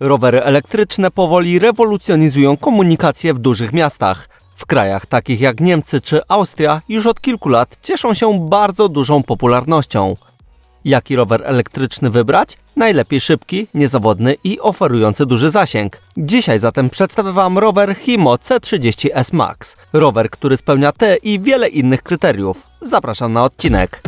Rowery elektryczne powoli rewolucjonizują komunikację w dużych miastach. W krajach takich jak Niemcy czy Austria już od kilku lat cieszą się bardzo dużą popularnością. Jaki rower elektryczny wybrać? Najlepiej szybki, niezawodny i oferujący duży zasięg. Dzisiaj zatem przedstawię Wam rower Himo C30S Max. Rower, który spełnia te i wiele innych kryteriów. Zapraszam na odcinek.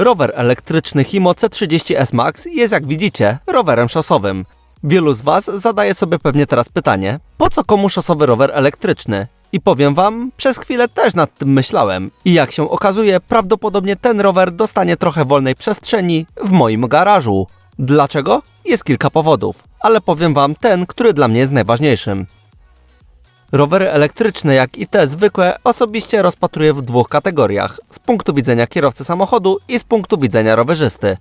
Rower elektryczny Himo C30S Max jest jak widzicie rowerem szosowym. Wielu z Was zadaje sobie pewnie teraz pytanie, po co komu szosowy rower elektryczny? I powiem Wam, przez chwilę też nad tym myślałem. I jak się okazuje, prawdopodobnie ten rower dostanie trochę wolnej przestrzeni w moim garażu. Dlaczego? Jest kilka powodów, ale powiem Wam ten, który dla mnie jest najważniejszym. Rowery elektryczne, jak i te zwykłe, osobiście rozpatruję w dwóch kategoriach: z punktu widzenia kierowcy samochodu i z punktu widzenia rowerzysty.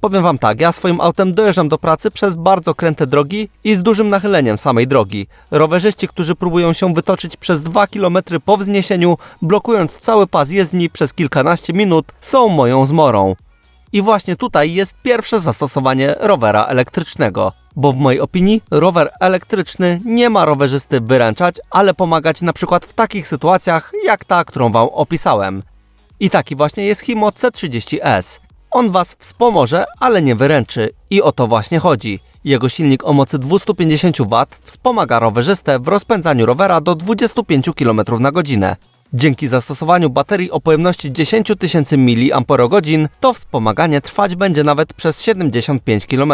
Powiem Wam tak, ja swoim autem dojeżdżam do pracy przez bardzo kręte drogi i z dużym nachyleniem samej drogi. Rowerzyści, którzy próbują się wytoczyć przez 2 km po wzniesieniu, blokując cały pas jezdni przez kilkanaście minut, są moją zmorą. I właśnie tutaj jest pierwsze zastosowanie rowera elektrycznego. Bo w mojej opinii rower elektryczny nie ma rowerzysty wyręczać, ale pomagać na przykład w takich sytuacjach jak ta, którą Wam opisałem. I taki właśnie jest Himo C30S. On Was wspomoże, ale nie wyręczy. I o to właśnie chodzi. Jego silnik o mocy 250 W wspomaga rowerzystę w rozpędzaniu rowera do 25 km na godzinę. Dzięki zastosowaniu baterii o pojemności 10 tysięcy mAh to wspomaganie trwać będzie nawet przez 75 km,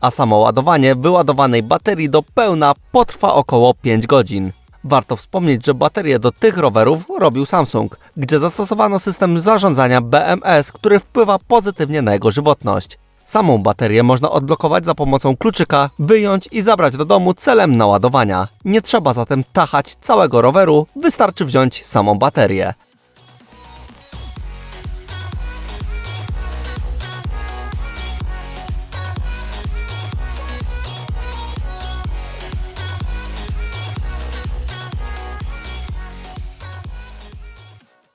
a samo ładowanie wyładowanej baterii do pełna potrwa około 5 godzin. Warto wspomnieć, że baterie do tych rowerów robił Samsung, gdzie zastosowano system zarządzania BMS, który wpływa pozytywnie na jego żywotność. Samą baterię można odblokować za pomocą kluczyka, wyjąć i zabrać do domu celem naładowania. Nie trzeba zatem tachać całego roweru, wystarczy wziąć samą baterię.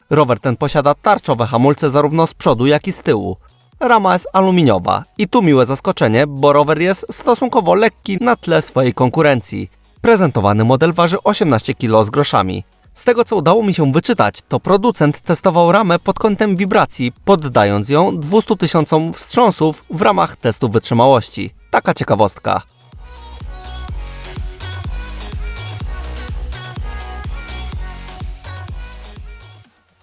Rower ten posiada tarczowe hamulce zarówno z przodu, jak i z tyłu. Rama jest aluminiowa i tu miłe zaskoczenie, bo rower jest stosunkowo lekki na tle swojej konkurencji. Prezentowany model waży 18 kg z groszami. Z tego co udało mi się wyczytać, to producent testował ramę pod kątem wibracji, poddając ją 200 tysiącom wstrząsów w ramach testu wytrzymałości. Taka ciekawostka.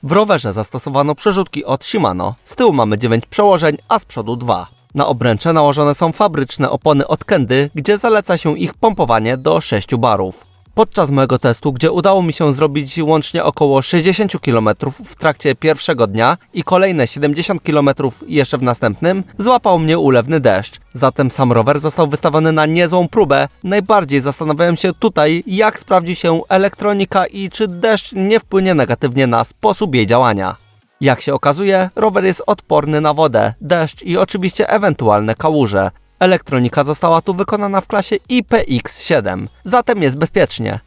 W rowerze zastosowano przerzutki od Shimano. Z tyłu mamy 9 przełożeń, a z przodu 2. Na obręcze nałożone są fabryczne opony od Kendy, gdzie zaleca się ich pompowanie do 6 barów. Podczas mojego testu, gdzie udało mi się zrobić łącznie około 60 km w trakcie pierwszego dnia i kolejne 70 km jeszcze w następnym, złapał mnie ulewny deszcz. Zatem sam rower został wystawiony na niezłą próbę. Najbardziej zastanawiałem się tutaj, jak sprawdzi się elektronika i czy deszcz nie wpłynie negatywnie na sposób jej działania. Jak się okazuje, rower jest odporny na wodę, deszcz i oczywiście ewentualne kałuże. Elektronika została tu wykonana w klasie IPX7, zatem jest bezpiecznie.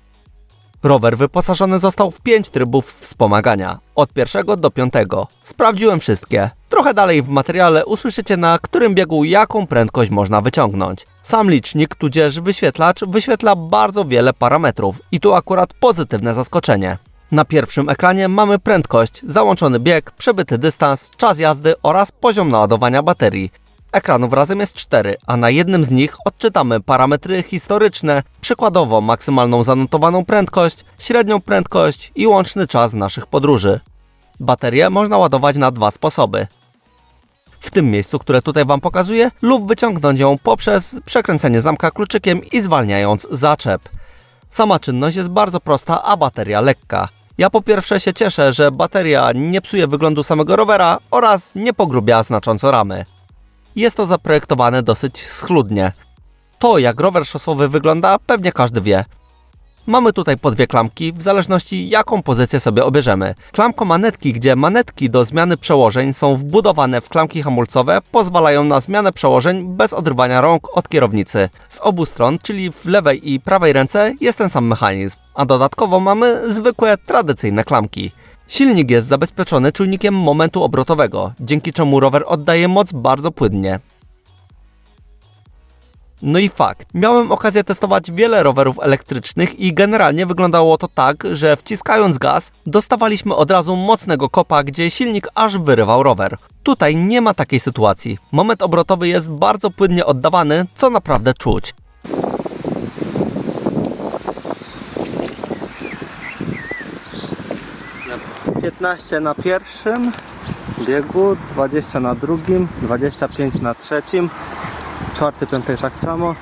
Rower wyposażony został w 5 trybów wspomagania, od pierwszego do piątego. Sprawdziłem wszystkie. Trochę dalej w materiale usłyszycie na którym biegu jaką prędkość można wyciągnąć. Sam licznik tudzież wyświetlacz wyświetla bardzo wiele parametrów i tu akurat pozytywne zaskoczenie. Na pierwszym ekranie mamy prędkość, załączony bieg, przebyty dystans, czas jazdy oraz poziom naładowania baterii. Ekranów razem jest 4, a na jednym z nich odczytamy parametry historyczne, przykładowo maksymalną zanotowaną prędkość, średnią prędkość i łączny czas naszych podróży. Baterię można ładować na dwa sposoby. W tym miejscu, które tutaj Wam pokazuję, lub wyciągnąć ją poprzez przekręcenie zamka kluczykiem i zwalniając zaczep. Sama czynność jest bardzo prosta, a bateria lekka. Ja po pierwsze się cieszę, że bateria nie psuje wyglądu samego rowera oraz nie pogrubia znacząco ramy. Jest to zaprojektowane dosyć schludnie. To, jak rower szosowy wygląda, pewnie każdy wie. Mamy tutaj po dwie klamki, w zależności jaką pozycję sobie obierzemy. Klamko manetki, gdzie manetki do zmiany przełożeń są wbudowane w klamki hamulcowe, pozwalają na zmianę przełożeń bez odrywania rąk od kierownicy. Z obu stron, czyli w lewej i prawej ręce, jest ten sam mechanizm, a dodatkowo mamy zwykłe, tradycyjne klamki. Silnik jest zabezpieczony czujnikiem momentu obrotowego, dzięki czemu rower oddaje moc bardzo płynnie. No i fakt. Miałem okazję testować wiele rowerów elektrycznych i generalnie wyglądało to tak, że wciskając gaz, dostawaliśmy od razu mocnego kopa, gdzie silnik aż wyrywał rower. Tutaj nie ma takiej sytuacji. Moment obrotowy jest bardzo płynnie oddawany, co naprawdę czuć. 15 na pierwszym biegu, 20 na drugim, 25 na trzecim, czwarty, piąty tak samo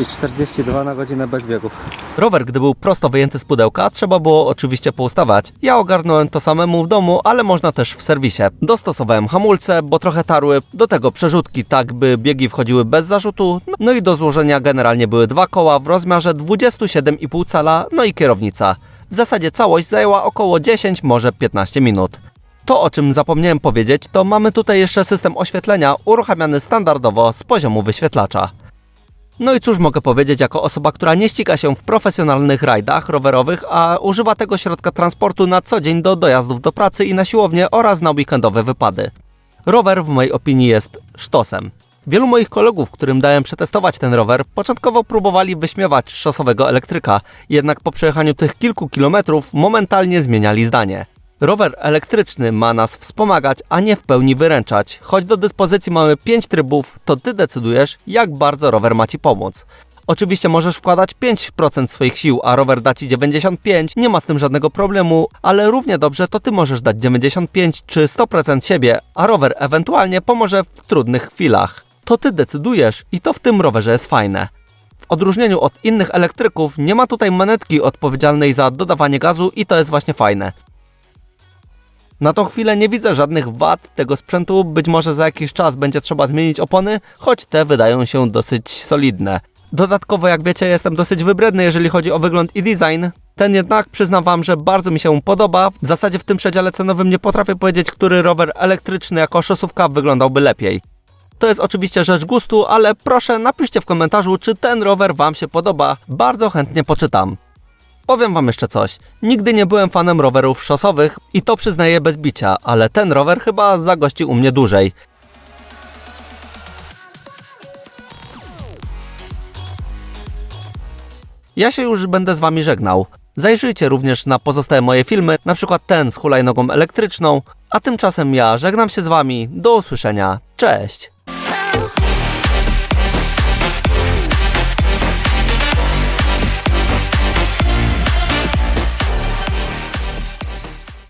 i 42 na godzinę bez biegów. Rower, gdy był prosto wyjęty z pudełka, trzeba było oczywiście poustawać. Ja ogarnąłem to samemu w domu, ale można też w serwisie. Dostosowałem hamulce, bo trochę tarły, do tego przerzutki, tak by biegi wchodziły bez zarzutu, no i do złożenia generalnie były dwa koła w rozmiarze 27,5 cala, no i kierownica. W zasadzie całość zajęła około 10, może 15 minut. To, o czym zapomniałem powiedzieć, to mamy tutaj jeszcze system oświetlenia uruchamiany standardowo z poziomu wyświetlacza. No i cóż mogę powiedzieć jako osoba, która nie ściga się w profesjonalnych rajdach rowerowych, a używa tego środka transportu na co dzień do dojazdów do pracy i na siłownię oraz na weekendowe wypady. Rower w mojej opinii jest sztosem. Wielu moich kolegów, którym dałem przetestować ten rower, początkowo próbowali wyśmiewać szosowego elektryka, jednak po przejechaniu tych kilku kilometrów momentalnie zmieniali zdanie. Rower elektryczny ma nas wspomagać, a nie w pełni wyręczać. Choć do dyspozycji mamy 5 trybów, to Ty decydujesz, jak bardzo rower ma Ci pomóc. Oczywiście możesz wkładać 5% swoich sił, a rower da Ci 95, nie ma z tym żadnego problemu, ale równie dobrze to Ty możesz dać 95 czy 100% siebie, a rower ewentualnie pomoże w trudnych chwilach. To Ty decydujesz i to w tym rowerze jest fajne. W odróżnieniu od innych elektryków nie ma tutaj manetki odpowiedzialnej za dodawanie gazu i to jest właśnie fajne. Na tą chwilę nie widzę żadnych wad tego sprzętu, być może za jakiś czas będzie trzeba zmienić opony, choć te wydają się dosyć solidne. Dodatkowo, jak wiecie, jestem dosyć wybredny, jeżeli chodzi o wygląd i design. Ten jednak przyznam wam, że bardzo mi się podoba. W zasadzie w tym przedziale cenowym nie potrafię powiedzieć, który rower elektryczny jako szosówka wyglądałby lepiej. To jest oczywiście rzecz gustu, ale proszę napiszcie w komentarzu, czy ten rower wam się podoba. Bardzo chętnie poczytam. Powiem wam jeszcze coś. Nigdy nie byłem fanem rowerów szosowych i to przyznaję bez bicia, ale ten rower chyba zagości u mnie dłużej. Ja się już będę z wami żegnał. Zajrzyjcie również na pozostałe moje filmy, na przykład ten z hulajnogą elektryczną, a tymczasem ja żegnam się z wami. Do usłyszenia. Cześć!